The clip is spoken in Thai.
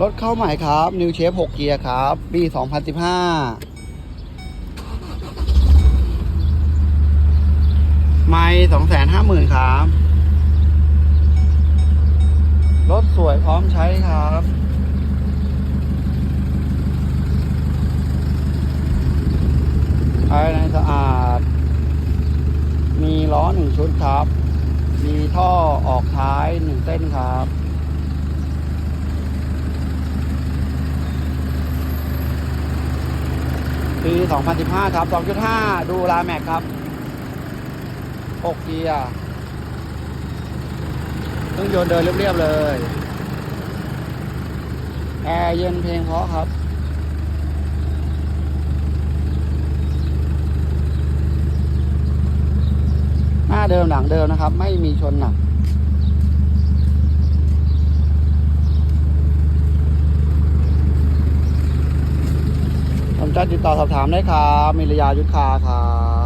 รถเข้าใหม่ครับ New Shape 6เกียร์ครับปี2015 ไม่250,000 ครับ รถสวยพร้อมใช้ครับภายในสะอาด มีล้อหนึ่งชุดครับ มีท่อออกท้ายหนึ่งเส้นครับ ปี 2015 ครับ 2.5 ดูลาแม็กครับ 6 เกียร์เครื่องยนต์เดินเรียบๆเลย แอร์เย็นเพลงเพราะครับหน้าเดิมหลังเดิมนะครับ ไม่มีชนหนัก นใจติดต่อสอบถามได้ครับมิรยายุทธคาครับ